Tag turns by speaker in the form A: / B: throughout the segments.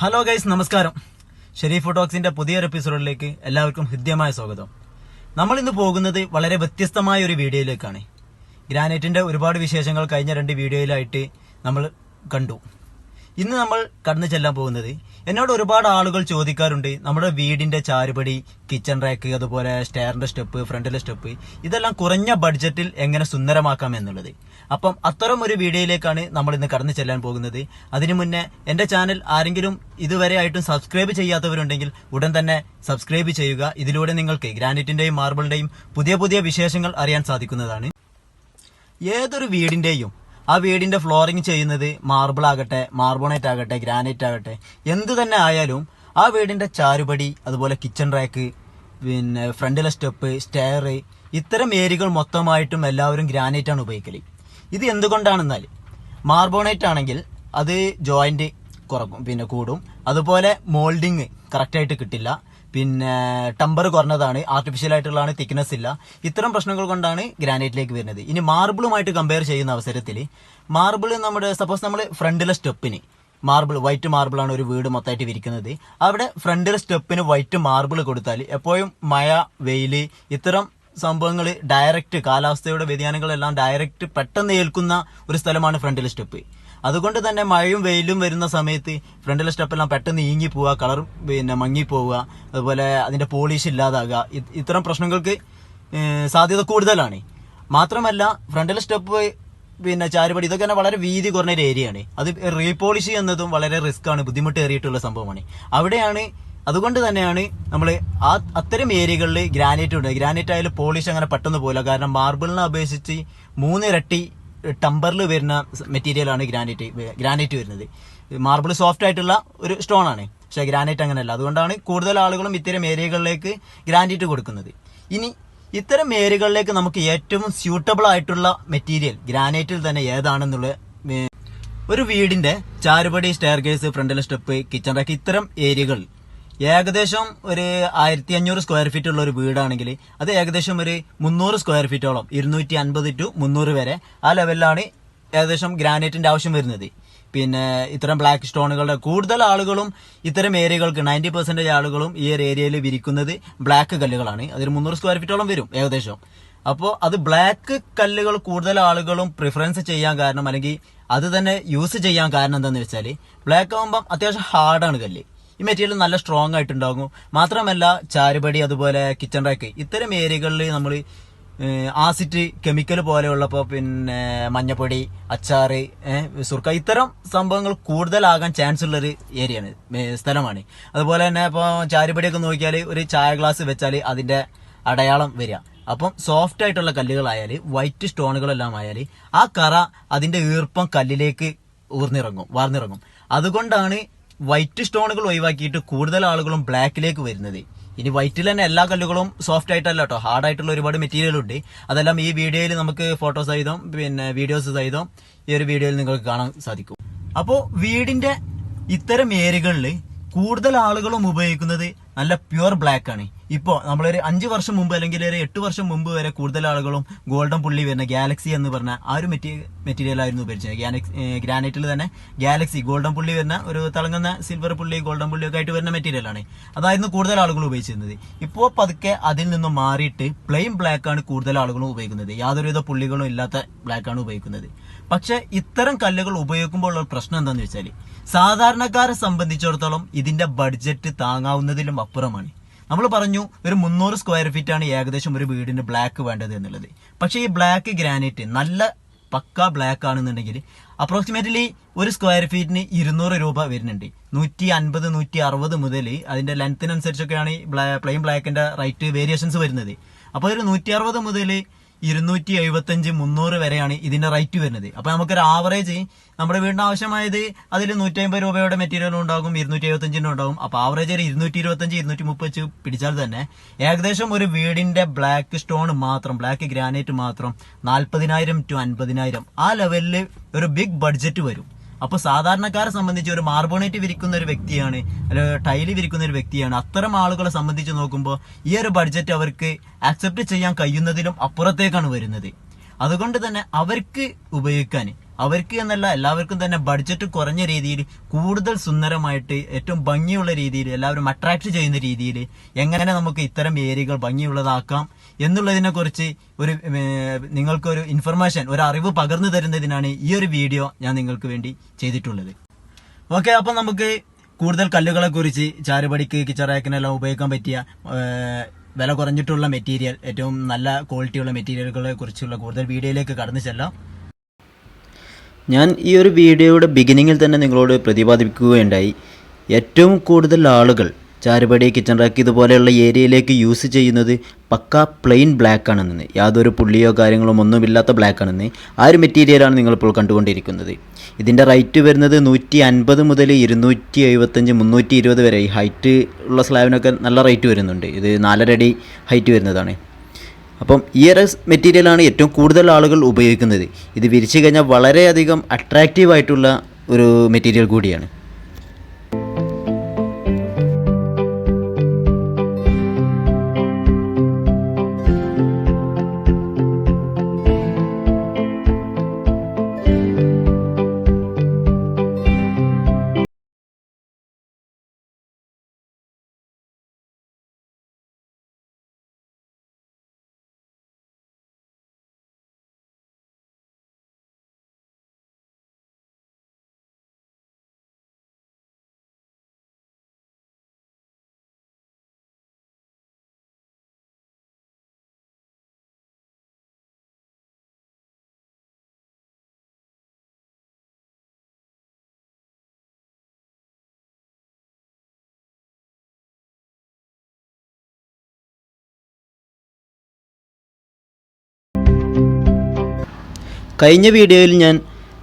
A: Hello guys നമസ്കാരം. ഷെരീഫ് ടോക്സിന്റെ പുതിയൊരു എപ്പിസോഡിലേക്ക് എല്ലാവർക്കും ഹൃദ്യമായ സ്വാഗതം. നമ്മൾ ഇന്ന് പോകുന്നത് വളരെ വ്യത്യസ്തമായ ഒരു വീഡിയോയിലേക്കാണ്. ഗ്രാനൈറ്റിന്റെ ഒരുപാട് വിശേഷങ്ങൾ കഴിഞ്ഞ രണ്ട് വീഡിയോയിലായിട്ട് നമ്മൾ കണ്ടു. ഇന്ന് നമ്മൾ കടന്നു ചെല്ലാൻ പോകുന്നത് എന്നോട് ഒരുപാട് ആളുകൾ ചോദിക്കാറുണ്ട് നമ്മുടെ വീടിന്റെ ചാരുപടി കിച്ചൺ റാക്ക് അതുപോലെ സ്റ്റെയറിന്റെ സ്റ്റെപ്പ് ഫ്രണ്ടിലെ സ്റ്റെപ്പ് ഇതെല്ലാം കുറഞ്ഞ ബഡ്ജറ്റിൽ എങ്ങനെ സുന്ദരമാക്കാം എന്നുള്ളത്. അപ്പം അത്തരം ഒരു വീഡിയോയിലേക്കാണ് നമ്മൾ ഇന്ന് കടന്നു ചെല്ലാൻ പോകുന്നത്. അതിനു മുന്നേ എന്റെ ചാനൽ ആരെങ്കിലും ഇതുവരെ ആയിട്ടും സബ്സ്ക്രൈബ് ചെയ്യാത്തവരുണ്ടെങ്കിൽ ഉടൻ തന്നെ സബ്സ്ക്രൈബ് ചെയ്യുക. ഇതിലൂടെ നിങ്ങൾക്ക് ഗ്രാനൈറ്റിന്റെയും മാർബിളിന്റെയും പുതിയ പുതിയ വിശേഷങ്ങൾ അറിയാൻ സാധിക്കുന്നതാണ്. ഏതൊരു വീടിന്റെയും ആ വീടിന്റെ ഫ്ലോറിംഗ് ചെയ്യുന്നത് മാർബിൾ ആകട്ടെ മാർബോണേറ്റ് ആകട്ടെ ഗ്രാനൈറ്റ് ആകട്ടെ എന്ത് തന്നെ ആയാലും ആ വീടിന്റെ ചാരുപടി അതുപോലെ കിച്ചൺ റാക്ക് പിന്നെ ഫ്രണ്ടിലെ സ്റ്റെപ്പ് സ്റ്റെയർ ഇത്തരം ഏരിയകൾ മൊത്തമായിട്ടും എല്ലാവരും ഗ്രാനൈറ്റ് ആണ് ഉപയോഗിക്കൽ. ഇത് എന്തുകൊണ്ടാണെന്നാൽ മാർബോണൈറ്റ് ആണെങ്കിൽ അത് ജോയിന്റ് കുറക്കും പിന്നെ കൂടും. അതുപോലെ മോൾഡിങ് കറക്റ്റായിട്ട് കിട്ടില്ല. പിന്നെ ടമ്പർ കുറഞ്ഞതാണ് ആർട്ടിഫിഷ്യൽ ആയിട്ടുള്ളതാണ് തിക്നെസ് ഇല്ല. ഇത്തരം പ്രശ്നങ്ങൾ കൊണ്ടാണ് ഗ്രാനൈറ്റിലേക്ക് വരുന്നത്. ഇനി മാർബിളുമായിട്ട് കമ്പയർ ചെയ്യുന്ന അവസരത്തിൽ മാർബിൾ നമ്മുടെ സപ്പോസ് നമ്മൾ ഫ്രണ്ടിലെ സ്റ്റെപ്പിന് മാർബിൾ വൈറ്റ് മാർബിളാണ് ഒരു വീട് മൊത്തമായിട്ട് വിരിക്കുന്നത്. അവിടെ ഫ്രണ്ടിലെ സ്റ്റെപ്പിന് വൈറ്റ് മാർബിൾ കൊടുത്താൽ എപ്പോഴും മഴ വെയിൽ ഇത്തരം സംഭവങ്ങൾ ഡയറക്റ്റ് കാലാവസ്ഥയുടെ വ്യതിയാനങ്ങളെല്ലാം ഡയറക്റ്റ് പെട്ടെന്ന് ഏൽക്കുന്ന ഒരു സ്ഥലമാണ് ഫ്രണ്ടിലെ സ്റ്റെപ്പ്. അതുകൊണ്ട് തന്നെ മഴയും വെയിലും വരുന്ന സമയത്ത് ഫ്രണ്ടിലെ സ്റ്റെപ്പെല്ലാം പെട്ടെന്ന് ഈങ്ങി പോവുക കളർ പിന്നെ മങ്ങി പോവുക അതുപോലെ അതിന്റെ പോളിഷ് ഇല്ലാതാകുക. ഇത്തരം പ്രശ്നങ്ങൾക്ക് സാധ്യത കൂടുതലാണ്. മാത്രമല്ല ഫ്രണ്ടിലെ സ്റ്റെപ്പ് പിന്നെ ചാരുപടി ഇതൊക്കെ തന്നെ വളരെ വീതി കുറഞ്ഞ ഒരു ഏരിയയാണ്. അത് റീപോളിഷ് എന്നതും വളരെ റിസ്ക് ആണ് ബുദ്ധിമുട്ടേറിയിട്ടുള്ള സംഭവമാണ്. അവിടെയാണ് അതുകൊണ്ട് തന്നെയാണ് നമ്മൾ ആ അത്തരം ഏരിയകളിൽ ഗ്രാനൈറ്റ് ഉണ്ട്. ഗ്രാനൈറ്റ് ആയാലും പോളിഷ് അങ്ങനെ പെട്ടെന്ന് പോകില്ല കാരണം മാർബിളിനെ അപേക്ഷിച്ച് മൂന്നിരട്ടി ടമ്പറിൽ വരുന്ന മെറ്റീരിയൽ ആണ് ഗ്രാനൈറ്റ് ഗ്രാനൈറ്റ് വരുന്നത്. മാർബിൾ സോഫ്റ്റ് ആയിട്ടുള്ള ഒരു സ്റ്റോൺ ആണ്. പക്ഷെ ഗ്രാനൈറ്റ് അങ്ങനെയല്ല. അതുകൊണ്ടാണ് കൂടുതൽ ആളുകളും ഇത്തരം ഏരിയകളിലേക്ക് ഗ്രാനൈറ്റ് കൊടുക്കുന്നത്. ഇനി ഇത്തരം ഏരിയകളിലേക്ക് നമുക്ക് ഏറ്റവും സ്യൂട്ടബിൾ ആയിട്ടുള്ള മെറ്റീരിയൽ ഗ്രാനൈറ്റിൽ തന്നെ ഏതാണെന്നുള്ള ഒരു വീടിന്റെ ചാരുപടി സ്റ്റെയർ കേസ് ഫ്രണ്ടിലെ സ്റ്റെപ്പ് കിച്ചൺ റാക്ക് ഇത്തരം ഏരിയകൾ ഏകദേശം ഒരു ആയിരത്തി അഞ്ഞൂറ് സ്ക്വയർ ഫീറ്റ് ഉള്ള ഒരു വീടാണെങ്കിൽ അത് ഏകദേശം ഒരു മുന്നൂറ് സ്ക്വയർ ഫീറ്റോളം ഇരുന്നൂറ്റി അൻപത് ടു മുന്നൂറ് വരെ. ആ ലെവലിലാണ് ഏകദേശം ഗ്രാനൈറ്റിന്റെ ആവശ്യം വരുന്നത്. പിന്നെ ഇത്തരം ബ്ലാക്ക് സ്റ്റോണുകളുടെ കൂടുതൽ ആളുകളും ഇത്തരം ഏരിയകൾക്ക് നയന്റി പെർസെന്റേജ് ആളുകളും ഈ ഒരു ഏരിയയിൽ വിരിക്കുന്നത് ബ്ലാക്ക് കല്ലുകളാണ്. അതിൽ മുന്നൂറ് സ്ക്വയർ ഫീറ്റോളം വരും ഏകദേശം. അപ്പോൾ അത് ബ്ലാക്ക് കല്ലുകൾ കൂടുതൽ ആളുകളും പ്രിഫറൻസ് ചെയ്യാൻ കാരണം അല്ലെങ്കിൽ അത് തന്നെ യൂസ് ചെയ്യാൻ കാരണം എന്താണെന്ന് വെച്ചാൽ ബ്ലാക്ക് ആകുമ്പം അത്യാവശ്യം ഹാർഡാണ് കല്ല്. ഈ മെറ്റീരിയൽ നല്ല സ്ട്രോങ് ആയിട്ടുണ്ടാകും. മാത്രമല്ല ചാരുപടി അതുപോലെ കിച്ചൺ റാക്ക് ഇത്തരം ഏരിയകളിൽ നമ്മൾ ആസിഡ് കെമിക്കൽ പോലെയുള്ളപ്പോൾ പിന്നെ മഞ്ഞപ്പൊടി അച്ചാറ് സുർക്ക ഇത്തരം സംഭവങ്ങൾ കൂടുതലാകാൻ ചാൻസ് ഉള്ളൊരു ഏരിയയാണ് സ്ഥലമാണ്. അതുപോലെ തന്നെ ഇപ്പോൾ ചാരുപടിയൊക്കെ നോക്കിയാൽ ഒരു ചായ ഗ്ലാസ് വെച്ചാൽ അതിന്റെ അടയാളം വരിക. അപ്പം സോഫ്റ്റ് ആയിട്ടുള്ള കല്ലുകളായാൽ വൈറ്റ് സ്റ്റോണുകളെല്ലാം ആയാൽ ആ കറ അതിന്റെ ഈർപ്പം കല്ലിലേക്ക് ഊർന്നിറങ്ങും വാർന്നിറങ്ങും. അതുകൊണ്ടാണ് വൈറ്റ് സ്റ്റോണുകൾ ഒഴിവാക്കിയിട്ട് കൂടുതൽ ആളുകളും ബ്ലാക്കിലേക്ക് വരുന്നത്. ഇനി വൈറ്റിൽ തന്നെ എല്ലാ കല്ലുകളും സോഫ്റ്റ് ആയിട്ടല്ല കേട്ടോ ഹാർഡ് ആയിട്ടുള്ള ഒരുപാട് മെറ്റീരിയൽ ഉണ്ട്. അതെല്ലാം ഈ വീഡിയോയിൽ നമുക്ക് ഫോട്ടോ സഹിതം പിന്നെ വീഡിയോസ് സഹിതം ഈ ഒരു വീഡിയോയിൽ നിങ്ങൾക്ക് കാണാൻ സാധിക്കും. അപ്പോൾ വീടിന്റെ ഇത്തരം ഏരിയകളിൽ കൂടുതൽ ആളുകളും ഉപയോഗിക്കുന്നത് നല്ല പ്യുവർ ബ്ലാക്ക് ആണ്. ഇപ്പോൾ നമ്മളൊരു അഞ്ച് വർഷം മുമ്പ് അല്ലെങ്കിൽ ഒരു എട്ട് വർഷം മുമ്പ് വരെ കൂടുതൽ ആളുകളും ഗോൾഡൻ പുള്ളി വരുന്ന ഗാലക്സി എന്ന് പറഞ്ഞ ആ ഒരു മെറ്റീരിയൽ ആയിരുന്നു ഉപയോഗിച്ചത്. ഗ്രാനൈറ്റിൽ തന്നെ ഗാലക്സി ഗോൾഡൻ പുള്ളി വരുന്ന ഒരു തിളങ്ങുന്ന സിൽവർ പുള്ളി ഗോൾഡൻ പുള്ളി ഒക്കെ ആയിട്ട് വരുന്ന മെറ്റീരിയൽ ആണ്. അതായിരുന്നു കൂടുതൽ ആളുകൾ ഉപയോഗിച്ചിരുന്നത്. ഇപ്പോൾ പതുക്കെ അതിൽ നിന്നും മാറിയിട്ട് പ്ലെയിൻ ബ്ലാക്ക് ആണ് കൂടുതൽ ആളുകളും ഉപയോഗിക്കുന്നത്. യാതൊരുവിധ പുള്ളികളും ഇല്ലാത്ത ബ്ലാക്ക് ആണ് ഉപയോഗിക്കുന്നത്. പക്ഷേ ഇത്തരം കല്ലുകൾ ഉപയോഗിക്കുമ്പോൾ ഉള്ള പ്രശ്നം എന്താണെന്ന് വെച്ചാൽ സാധാരണക്കാരെ സംബന്ധിച്ചിടത്തോളം ഇതിന്റെ ബഡ്ജറ്റ് താങ്ങാവുന്നതിലും അപ്പുറമാണ്. നമ്മൾ പറഞ്ഞു ഒരു മുന്നൂറ് സ്ക്വയർ ഫീറ്റ് ആണ് ഏകദേശം ഒരു വീടിന് ബ്ലാക്ക് വേണ്ടത് എന്നുള്ളത്. പക്ഷേ ഈ ബ്ലാക്ക് ഗ്രാനൈറ്റ് നല്ല പക്ക ബ്ലാക്ക് ആണെന്നുണ്ടെങ്കിൽ അപ്രോക്സിമേറ്റ്ലി ഒരു സ്ക്വയർ ഫീറ്റിന് ഇരുന്നൂറ് രൂപ വരുന്നുണ്ട്. നൂറ്റി അൻപത് നൂറ്റി അറുപത് മുതൽ അതിന്റെ ലെങ്ത്തിനനുസരിച്ചൊക്കെയാണ് ഈ പ്ലെയിൻ ബ്ലാക്കിന്റെ റൈറ്റ് വേരിയേഷൻസ് വരുന്നത്. അപ്പോൾ ഒരു നൂറ്റി അറുപത് മുതൽ ഇരുന്നൂറ്റി എഴുപത്തഞ്ച് മുന്നൂറ് വരെയാണ് ഇതിന്റെ റേറ്റ് വരുന്നത്. അപ്പൊ നമുക്കൊരു ആവറേജ് നമ്മുടെ വീടിന് ആവശ്യമായത് അതിൽ നൂറ്റി അമ്പത് രൂപയുടെ മെറ്റീരിയൽ ഉണ്ടാകും ഇരുന്നൂറ്റി എഴുപത്തഞ്ചിനും ഉണ്ടാകും. അപ്പൊ ആവറേജ് ഒരു ഇരുന്നൂറ്റി ഇരുപത്തഞ്ച് ഇരുന്നൂറ്റി മുപ്പത് വെച്ച് പിടിച്ചാൽ തന്നെ ഏകദേശം ഒരു വീടിന്റെ ബ്ലാക്ക് സ്റ്റോൺ മാത്രം ബ്ലാക്ക് ഗ്രാനൈറ്റ് മാത്രം നാൽപ്പതിനായിരം ടു അൻപതിനായിരം ആ ലെവലിൽ ഒരു ബിഗ് ബഡ്ജറ്റ് വരും. അപ്പൊ സാധാരണക്കാരെ സംബന്ധിച്ച് ഒരു മാർബോണേറ്റ് വിരിക്കുന്ന ഒരു വ്യക്തിയാണ് അല്ല ടൈൽ വിരിക്കുന്ന ഒരു വ്യക്തിയാണ്. അത്തരം ആളുകളെ സംബന്ധിച്ച് നോക്കുമ്പോൾ ഈ ഒരു ബഡ്ജറ്റ് അവർക്ക് ആക്സെപ്റ്റ് ചെയ്യാൻ കഴിയുന്നതിലും അപ്പുറത്തേക്കാണ് വരുന്നത്. അതുകൊണ്ട് തന്നെ അവർക്ക് ഉപയോഗിക്കാൻ അവർക്ക് എന്നല്ല എല്ലാവർക്കും തന്നെ ബഡ്ജറ്റ് കുറഞ്ഞ രീതിയിൽ കൂടുതൽ സുന്ദരമായിട്ട് ഏറ്റവും ഭംഗിയുള്ള രീതിയിൽ എല്ലാവരും അട്രാക്ട് ചെയ്യുന്ന രീതിയിൽ എങ്ങനെ നമുക്ക് ഇത്തരം ഏരിയകൾ ഭംഗിയുള്ളതാക്കാം എന്നുള്ളതിനെ കുറിച്ച് ഒരു നിങ്ങൾക്കൊരു ഇൻഫർമേഷൻ ഒരു അറിവ് പകർന്നു തരുന്നതിനാണ് ഈ ഒരു വീഡിയോ ഞാൻ നിങ്ങൾക്ക് വേണ്ടി ചെയ്തിട്ടുള്ളത്. ഓക്കെ അപ്പം നമുക്ക് കൂടുതൽ കല്ലുകളെ കുറിച്ച് ചാരുപടിക്ക് കിച്ചറാക്കിനെല്ലാം ഉപയോഗിക്കാൻ പറ്റിയ വില കുറഞ്ഞിട്ടുള്ള മെറ്റീരിയൽ ഏറ്റവും നല്ല ക്വാളിറ്റിയുള്ള മെറ്റീരിയലുകളെ കുറിച്ചുള്ള കൂടുതൽ വീഡിയോയിലേക്ക് കടന്നു ചെല്ലാം. ഞാൻ ഈ ഒരു വീഡിയോയുടെ ബിഗിനിങ്ങിൽ തന്നെ നിങ്ങളോട് പ്രതിപാദിക്കുകയുണ്ടായി ഏറ്റവും കൂടുതൽ ആളുകൾ ചാരുപടി കിച്ചൺ റാക്ക് ഇതുപോലെയുള്ള ഏരിയയിലേക്ക് യൂസ് ചെയ്യുന്നത് പക്ക പ്ലെയിൻ ബ്ലാക്ക് ആണെന്ന് യാതൊരു പുള്ളിയോ കാര്യങ്ങളോ ഒന്നുമില്ലാത്ത ബ്ലാക്ക് ആണെന്ന് ആ ഒരു മെറ്റീരിയലാണ് നിങ്ങളിപ്പോൾ കണ്ടുകൊണ്ടിരിക്കുന്നത്. ഇതിന്റെ റേറ്റ് വരുന്നത് നൂറ്റി അൻപത് മുതൽ ഇരുന്നൂറ്റി എഴുപത്തഞ്ച് മുന്നൂറ്റി ഇരുപത് വരെ ഈ ഹൈറ്റ് ഉള്ള സ്ലാബിനൊക്കെ നല്ല റേറ്റ് വരുന്നുണ്ട്. ഇത് നാലര അടി ഹൈറ്റ് വരുന്നതാണ്. അപ്പം ഈ ഒരു മെറ്റീരിയലാണ് ഏറ്റവും കൂടുതൽ ആളുകൾ ഉപയോഗിക്കുന്നത്. ഇത് വിരിച്ചു കഴിഞ്ഞാൽ വളരെയധികം അട്രാക്റ്റീവ് ആയിട്ടുള്ള ഒരു മെറ്റീരിയൽ കൂടിയാണ്. കഴിഞ്ഞ വീഡിയോയിൽ ഞാൻ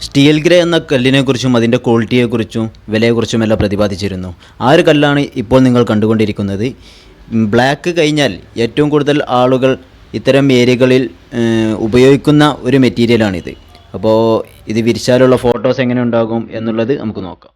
A: സ്റ്റീൽ ഗ്രേ എന്ന കല്ലിനെക്കുറിച്ചും അതിന്റെ ക്വാളിറ്റിയെക്കുറിച്ചും വിലയെക്കുറിച്ചുമെല്ലാം പ്രതിപാദിച്ചിരുന്നു. ആ ഒരു കല്ലാണ് ഇപ്പോൾ നിങ്ങൾ കണ്ടുകൊണ്ടിരിക്കുന്നത്. ബ്ലാക്ക് കഴിഞ്ഞാൽ ഏറ്റവും കൂടുതൽ ആളുകൾ ഇത്തരം ഏരിയകളിൽ ഉപയോഗിക്കുന്ന ഒരു മെറ്റീരിയലാണിത്. അപ്പോൾ ഇത് വിരിച്ചാലുള്ള ഫോട്ടോസ് എങ്ങനെ ഉണ്ടാകും എന്നുള്ളത് നമുക്ക് നോക്കാം.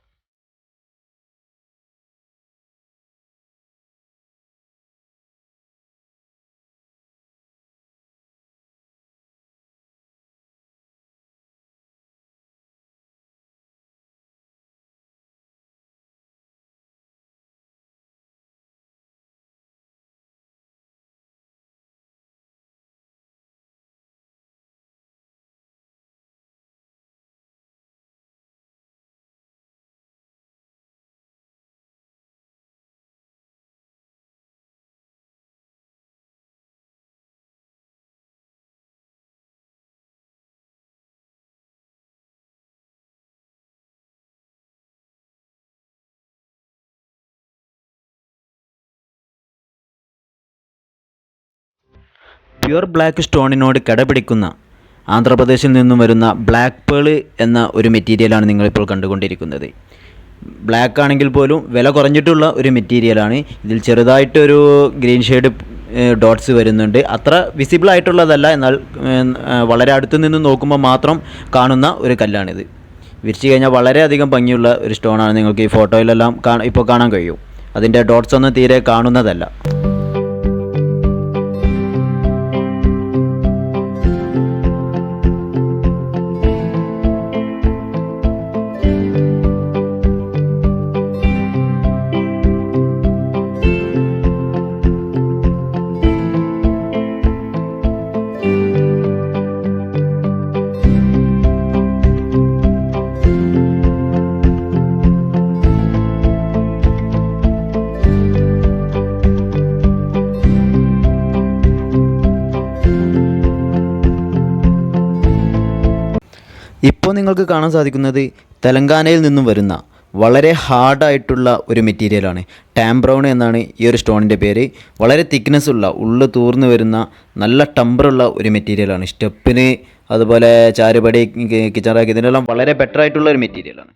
A: പ്യുർ ബ്ലാക്ക് സ്റ്റോണിനോട് കിടപിടിക്കുന്ന ആന്ധ്രാപ്രദേശിൽ നിന്നും വരുന്ന ബ്ലാക്ക് പേൾ എന്ന ഒരു മെറ്റീരിയലാണ് നിങ്ങളിപ്പോൾ കണ്ടുകൊണ്ടിരിക്കുന്നത്. ബ്ലാക്ക് ആണെങ്കിൽ പോലും വില കുറഞ്ഞിട്ടുള്ള ഒരു മെറ്റീരിയലാണ്. ഇതിൽ ചെറുതായിട്ടൊരു ഗ്രീൻ ഷെയ്ഡ് ഡോട്ട്സ് വരുന്നുണ്ട്. അത്ര വിസിബിൾ ആയിട്ടുള്ളതല്ല. എന്നാൽ വളരെ അടുത്ത് നിന്ന് നോക്കുമ്പോൾ മാത്രം കാണുന്ന ഒരു കല്ലാണിത്. വിരിച്ചു കഴിഞ്ഞാൽ വളരെയധികം ഭംഗിയുള്ള ഒരു സ്റ്റോണാണ് നിങ്ങൾക്ക് ഈ ഫോട്ടോയിലെല്ലാം കാണാൻ ഇപ്പോൾ കാണാൻ കഴിയും. അതിന്റെ ഡോട്ട്സ് ഒന്നും തീരെ കാണുന്നതല്ല. നിങ്ങൾക്ക് കാണാൻ സാധിക്കുന്നത് തെലങ്കാനയിൽ നിന്നും വരുന്ന വളരെ ഹാർഡായിട്ടുള്ള ഒരു മെറ്റീരിയലാണ് ടാംബ്രൗൺ എന്നാണ് ഈ ഒരു സ്റ്റോണിന്റെ പേര്. വളരെ തിക്നെസ് ഉള്ള ഉള്ളു തൂർന്ന് വരുന്ന നല്ല ടമ്പറുള്ള ഒരു മെറ്റീരിയലാണ് സ്റ്റെപ്പിന് അതുപോലെ ചാരുപടി കിച്ചറാക്കി ഇതിനെല്ലാം വളരെ ബെറ്റർ ആയിട്ടുള്ള ഒരു മെറ്റീരിയലാണ്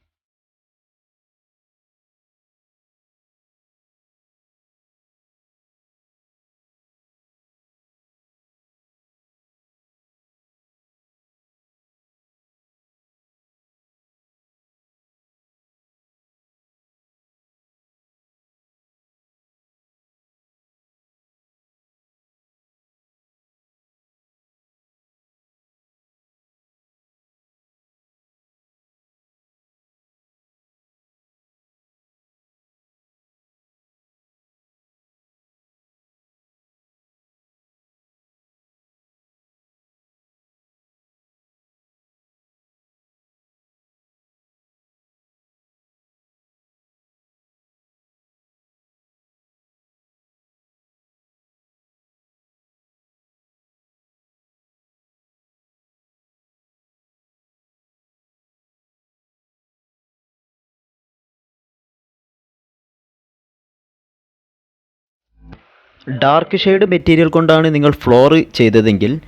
B: ഡാർക്ക് ഷെയ്ഡ് മെറ്റീരിയൽ കൊണ്ടാണ് നിങ്ങൾ ഫ്ലോർ ചെയ്തതെങ്കിൽ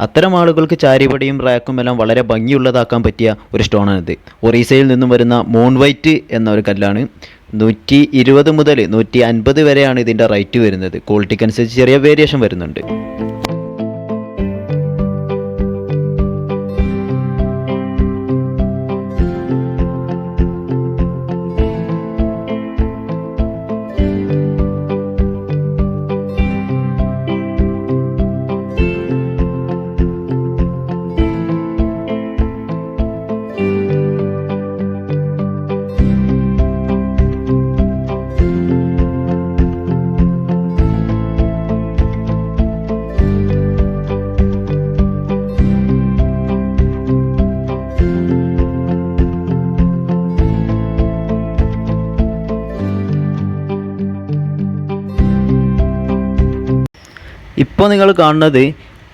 B: അത്തരം ആളുകൾക്ക് ചാരിപടിയും റാക്കും എല്ലാം വളരെ ഭംഗിയുള്ളതാക്കാൻ പറ്റിയ ഒരു സ്റ്റോണാണിത്. ഒറീസയിൽ നിന്നും വരുന്ന മൂൺ വൈറ്റ് എന്ന ഒരു കല്ലാണ് നൂറ്റി ഇരുപത് മുതൽ നൂറ്റി അൻപത് വരെയാണ് ഇതിന്റെ റേറ്റ് വരുന്നത്. ക്വാളിറ്റിക്ക് അനുസരിച്ച് ചെറിയ വേരിയേഷൻ വരുന്നുണ്ട്. ഇപ്പോൾ നിങ്ങൾ കാണുന്നത്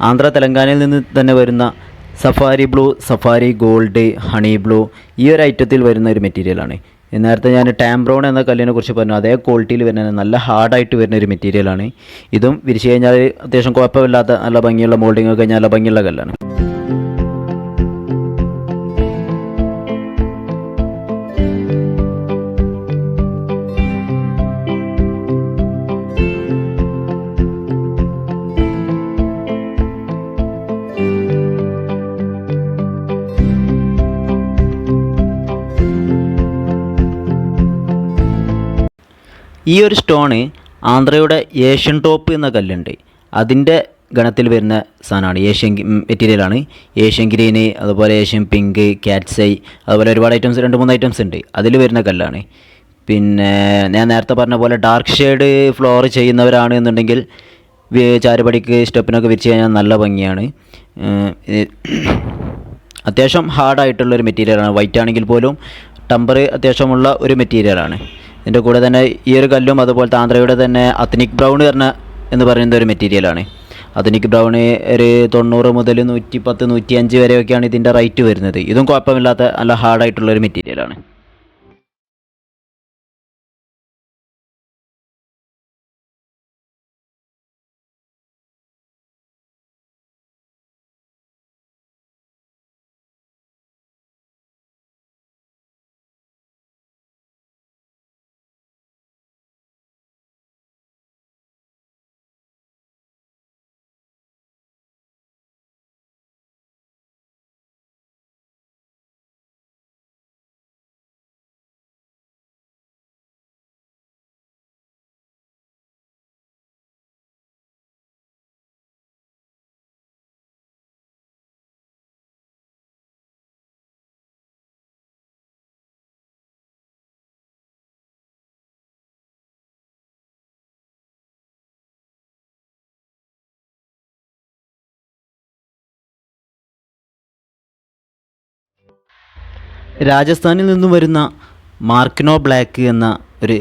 B: ആന്ധ്ര തെലങ്കാനയിൽ നിന്ന് തന്നെ വരുന്ന safari blue safari gold honey blue ഈ ഒരു ഐറ്റത്തിൽ വരുന്ന ഒരു മെറ്റീരിയലാണ് നേരത്തെ ഞാൻ ടാംബ്രോൺ എന്ന കല്ലിനെ കുറിച്ച് പറഞ്ഞു. അതേ ക്വാളിറ്റിയിൽ വരുന്ന നല്ല ഹാർഡായിട്ട് വരുന്ന ഒരു മെറ്റീരിയലാണ് ഇതും വിരിച്ചു കഴിഞ്ഞാൽ അത്യാവശ്യം കുഴപ്പമില്ലാത്ത നല്ല ഭംഗിയുള്ള കഴിഞ്ഞാൽ നല്ല ഭംഗിയുള്ള കല്ലാണ്. ഈ ഒരു സ്റ്റോണ് ആന്ധ്രയുടെ ഏഷ്യൻ ടോപ്പ് എന്ന കല്ലുണ്ട്. അതിന്റെ ഗണത്തിൽ വരുന്ന സാധനമാണ്. ഏഷ്യൻ മെറ്റീരിയലാണ്. ഏഷ്യൻ ഗ്രീന് അതുപോലെ ഏഷ്യൻ പിങ്ക് കാറ്റ്സൈ അതുപോലെ ഒരുപാട് ഐറ്റംസ് രണ്ട് മൂന്ന് ഐറ്റംസ് ഉണ്ട്. അതിൽ വരുന്ന കല്ലാണ്. പിന്നെ ഞാൻ നേരത്തെ പറഞ്ഞ പോലെ ഡാർക്ക് ഷെയ്ഡ് ഫ്ലോർ ചെയ്യുന്നവരാണ് എന്നുണ്ടെങ്കിൽ ചാരുപടിക്ക് സ്റ്റെപ്പിനൊക്കെ വിരിച്ച് കഴിഞ്ഞാൽ നല്ല ഭംഗിയാണ്. അത്യാവശ്യം ഹാർഡായിട്ടുള്ളൊരു മെറ്റീരിയലാണ്. വൈറ്റ് ആണെങ്കിൽ പോലും ടമ്പർ അത്യാവശ്യമുള്ള ഒരു മെറ്റീരിയലാണ്. ഇതിന്റെ കൂടെ തന്നെ ഈ ഒരു കല്ലും അതുപോലെ താന്ത്രയുടെ തന്നെ അത്നിക് ബ്രൗൺ പറഞ്ഞ എന്ന് പറയുന്ന ഒരു മെറ്റീരിയലാണ് അത്നിക് ബ്രൗൺ ഒരു തൊണ്ണൂറ് മുതൽ നൂറ്റി പത്ത് നൂറ്റി അഞ്ച് വരെയൊക്കെയാണ് ഇതിന്റെ റേറ്റ് വരുന്നത്. ഇതും കുഴപ്പമില്ലാത്ത നല്ല ഹാർഡായിട്ടുള്ള ഒരു മെറ്റീരിയലാണ് രാജസ്ഥാനിൽ നിന്നും വരുന്ന മാർക്കിനോ ബ്ലാക്ക് എന്ന ഒരു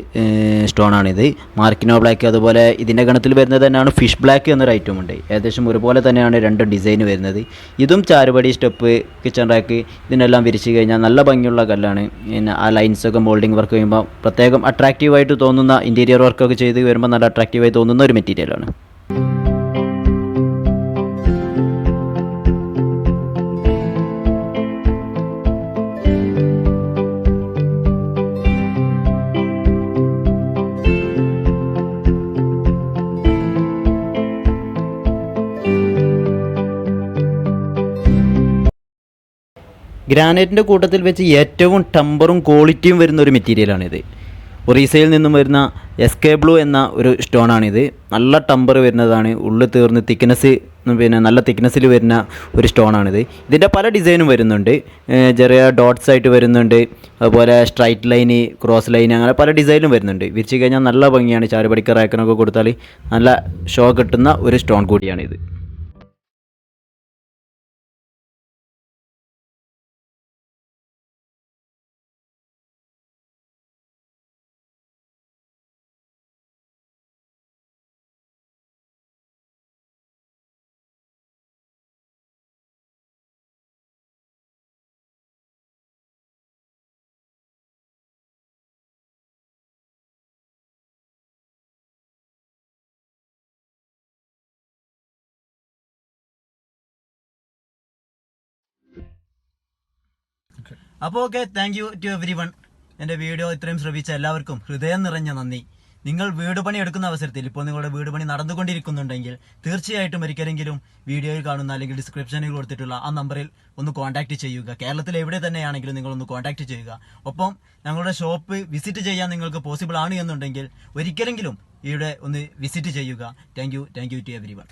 B: സ്റ്റോണാണിത്. മാർക്കിനോ ബ്ലാക്ക് അതുപോലെ ഇതിന്റെ ഗണത്തിൽ വരുന്നത് തന്നെയാണ് ഫിഷ് ബ്ലാക്ക് എന്നൊരു ഐറ്റം ഉണ്ട്. ഏകദേശം ഒരുപോലെ തന്നെയാണ് രണ്ട് ഡിസൈൻ വരുന്നത്. ഇതും ചാരുപടി സ്റ്റെപ്പ് കിച്ചൺ റാക്ക് ഇതിനെല്ലാം വിരിച്ച് കഴിഞ്ഞാൽ നല്ല ഭംഗിയുള്ള കല്ലാണ്. പിന്നെ ആ ലൈൻസൊക്കെ മോൾഡിംഗ് വർക്ക് ചെയ്യുമ്പോൾ പ്രത്യേകം അട്രാക്റ്റീവായിട്ട് തോന്നുന്ന ഇന്റീരിയർ വർക്കൊക്കെ ചെയ്ത് വരുമ്പോൾ നല്ല അട്രാക്റ്റീവായി തോന്നുന്ന ഒരു മെറ്റീരിയലാണ് ഗ്രാനൈറ്റിന്റെ കൂട്ടത്തിൽ വെച്ച് ഏറ്റവും ടമ്പറും ക്വാളിറ്റിയും വരുന്ന ഒരു മെറ്റീരിയലാണിത്. ഒറീസയിൽ നിന്നും വരുന്ന എസ് കെ ബ്ലൂ എന്ന ഒരു സ്റ്റോണാണിത്. നല്ല ടമ്പർ വരുന്നതാണ്. ഉള്ളിൽ തീർന്ന് തിക്നെസ് പിന്നെ നല്ല തിക്നെസ്സിൽ വരുന്ന ഒരു സ്റ്റോണാണിത്. ഇതിന്റെ പല ഡിസൈനും വരുന്നുണ്ട്. ചെറിയ ഡോട്ട്സ് ആയിട്ട് വരുന്നുണ്ട്. അതുപോലെ സ്ട്രൈറ്റ് ലൈന് ക്രോസ് ലൈൻ അങ്ങനെ പല ഡിസൈനും വരുന്നുണ്ട്. വിരിച്ചു കഴിഞ്ഞാൽ നല്ല ഭംഗിയാണ്. ചാരുപടിക്ക് റാക്കിനൊക്കെ കൊടുത്താൽ നല്ല ഷോ കിട്ടുന്ന ഒരു സ്റ്റോൺ കൂടിയാണിത്.
A: അപ്പോൾ okay thank you to everyone എന്റെ വീഡിയോ ഇത്രയും ശ്രമിച്ച എല്ലാവർക്കും ഹൃദയം നിറഞ്ഞ നന്ദി. നിങ്ങൾ വീട് പണി എടുക്കുന്ന അവസരത്തിൽ ഇപ്പോൾ നിങ്ങളുടെ വീട് പണി നടന്നുകൊണ്ടിരിക്കുന്നുണ്ടെങ്കിൽ തീർച്ചയായിട്ടും ഒരിക്കലെങ്കിലും വീഡിയോയിൽ കാണുന്ന അല്ലെങ്കിൽ ഡിസ്ക്രിപ്ഷനിൽ കൊടുത്തിട്ടുള്ള ആ നമ്പറിൽ ഒന്ന് കോൺടാക്ട് ചെയ്യുക. കേരളത്തിൽ എവിടെ തന്നെയാണെങ്കിലും നിങ്ങൾ ഒന്ന് കോൺടാക്ട് ചെയ്യുക. ഒപ്പം ഞങ്ങളുടെ ഷോപ്പ് വിസിറ്റ് ചെയ്യാൻ നിങ്ങൾക്ക് പോസിബിൾ ആണ് എന്നുണ്ടെങ്കിൽ ഒരിക്കലെങ്കിലും ഇവിടെ ഒന്ന് വിസിറ്റ് ചെയ്യുക. Thank you thank you to everyone